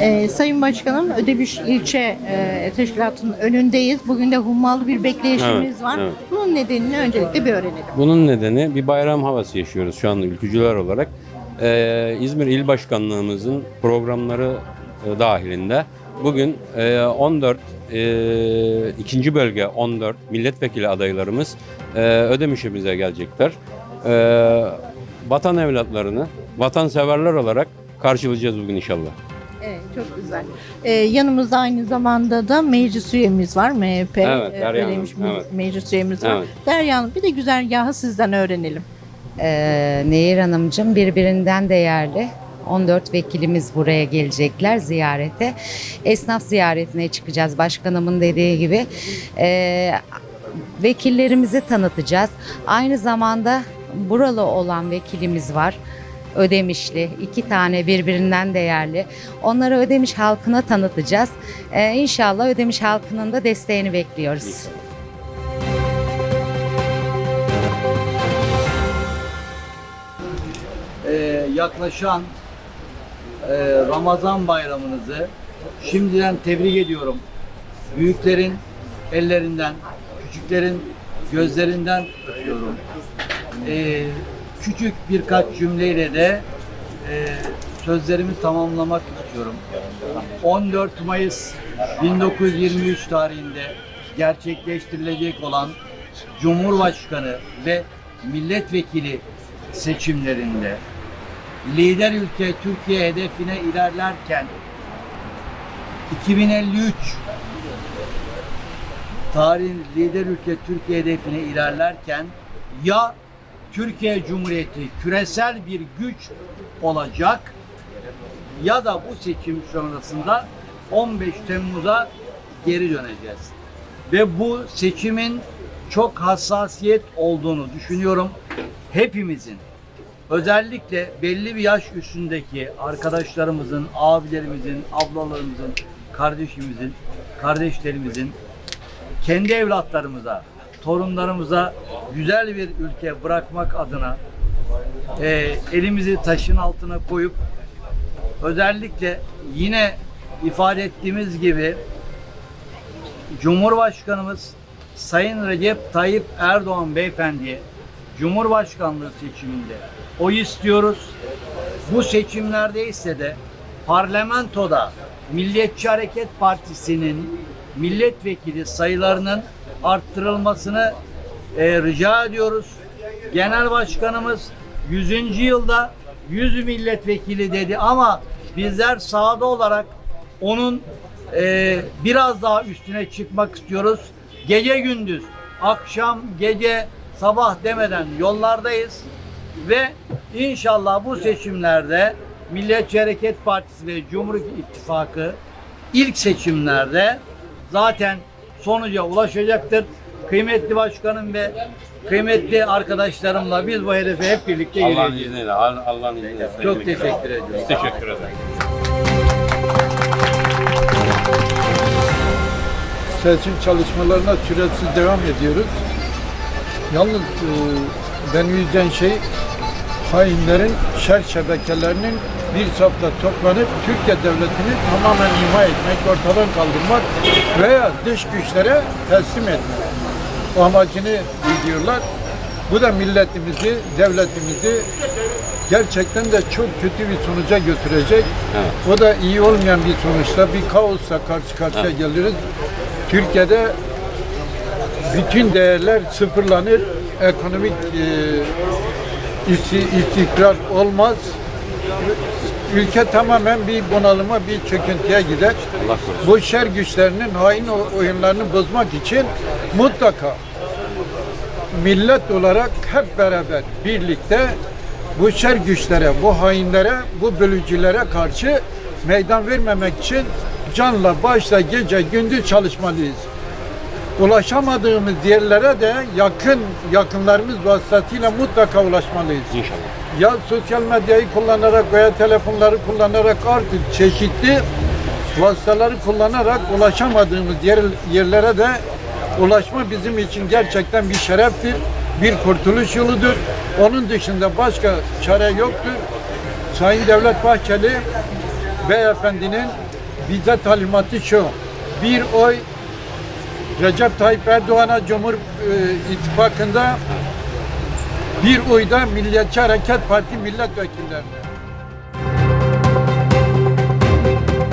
Ee, Sayın Başkanım Ödemiş ilçe e, teşkilatının önündeyiz. Bugün de hummalı bir bekleyişimiz Evet, var. evet. Bunun nedenini öncelikle bir öğrenelim. Bunun nedeni bir bayram havası yaşıyoruz şu anda ülkücüler olarak. Ee, İzmir İl Başkanlığımızın programları e, dahilinde bugün e, 14 e, ikinci bölge 14 milletvekili adaylarımız e, Ödemiş'imize gelecekler. E, vatan evlatlarını vatanseverler olarak karşılayacağız bugün inşallah. Evet çok güzel. Ee, yanımızda aynı zamanda da meclis üyemiz var. MHP Evet, e, Derya Hanım, evet. meclis üyemiz var. Evet. Derya Hanım bir de güzergahı sizden öğrenelim. Ee, Nehir Hanımcığım birbirinden değerli 14 vekilimiz buraya gelecekler ziyarete. Esnaf ziyaretine çıkacağız başkanımın dediği gibi. Ee, vekillerimizi tanıtacağız. Aynı zamanda buralı olan vekilimiz var. Ödemişli, iki tane birbirinden değerli. Onları Ödemiş halkına tanıtacağız. Ee, inşallah Ödemiş halkının da desteğini bekliyoruz. Ee, yaklaşan e, Ramazan bayramınızı şimdiden tebrik ediyorum. Büyüklerin ellerinden, küçüklerin gözlerinden öpüyorum. Ee, küçük birkaç cümleyle de e, sözlerimi tamamlamak istiyorum. 14 Mayıs 1923 tarihinde gerçekleştirilecek olan Cumhurbaşkanı ve milletvekili seçimlerinde lider ülke Türkiye hedefine ilerlerken 2053 tarihin lider ülke Türkiye hedefine ilerlerken ya Türkiye Cumhuriyeti küresel bir güç olacak ya da bu seçim sonrasında 15 Temmuz'a geri döneceğiz. Ve bu seçimin çok hassasiyet olduğunu düşünüyorum. Hepimizin özellikle belli bir yaş üstündeki arkadaşlarımızın, abilerimizin, ablalarımızın, kardeşimizin, kardeşlerimizin kendi evlatlarımıza, torunlarımıza güzel bir ülke bırakmak adına e, elimizi taşın altına koyup özellikle yine ifade ettiğimiz gibi Cumhurbaşkanımız Sayın Recep Tayyip Erdoğan beyefendiye Cumhurbaşkanlığı seçiminde oy istiyoruz. Bu seçimlerde ise de parlamentoda Milliyetçi Hareket Partisi'nin milletvekili sayılarının arttırılmasını e, rica ediyoruz. Genel Başkanımız 100. yılda 100 milletvekili dedi ama bizler sahada olarak onun e, biraz daha üstüne çıkmak istiyoruz. Gece gündüz, akşam, gece, sabah demeden yollardayız ve inşallah bu seçimlerde Milliyetçi Hareket Partisi ve Cumhur İttifakı ilk seçimlerde zaten sonuca ulaşacaktır. Kıymetli başkanım ve kıymetli arkadaşlarımla biz bu hedefe hep birlikte Allah'ın yürüyeceğiz. izniyle, Allah'ın izniyle. Çok teşekkür ediyorum. Teşekkür ederim. seçim çalışmalarına süresiz devam ediyoruz. Yalnız e, beni üzen şey hainlerin şer şebekelerinin bir safta toplanıp Türkiye devletini tamamen imha etmek, ortadan kaldırmak veya dış güçlere teslim etmek. O amacını biliyorlar. Bu da milletimizi, devletimizi gerçekten de çok kötü bir sonuca götürecek. O da iyi olmayan bir sonuçta bir kaosla karşı karşıya geliriz. Türkiye'de bütün değerler sıfırlanır. Ekonomik e, isti- istikrar olmaz. Ülke tamamen bir bunalıma, bir çöküntüye gider. Bu şer güçlerinin hain oyunlarını bozmak için mutlaka millet olarak hep beraber birlikte bu şer güçlere, bu hainlere, bu bölücülere karşı meydan vermemek için canla başla gece gündüz çalışmalıyız. Ulaşamadığımız yerlere de yakın yakınlarımız vasıtasıyla mutlaka ulaşmalıyız. İnşallah. Ya sosyal medyayı kullanarak veya telefonları kullanarak artık çeşitli vasıtaları kullanarak ulaşamadığımız yer, yerlere de ulaşma bizim için gerçekten bir şereftir, bir kurtuluş yoludur. Onun dışında başka çare yoktur. Sayın Devlet Bahçeli Beyefendinin bize talimatı şu. Bir oy Recep Tayyip Erdoğan'a Cumhur e, İttifakı'nda bir oy da Milliyetçi Hareket Parti milletvekillerine.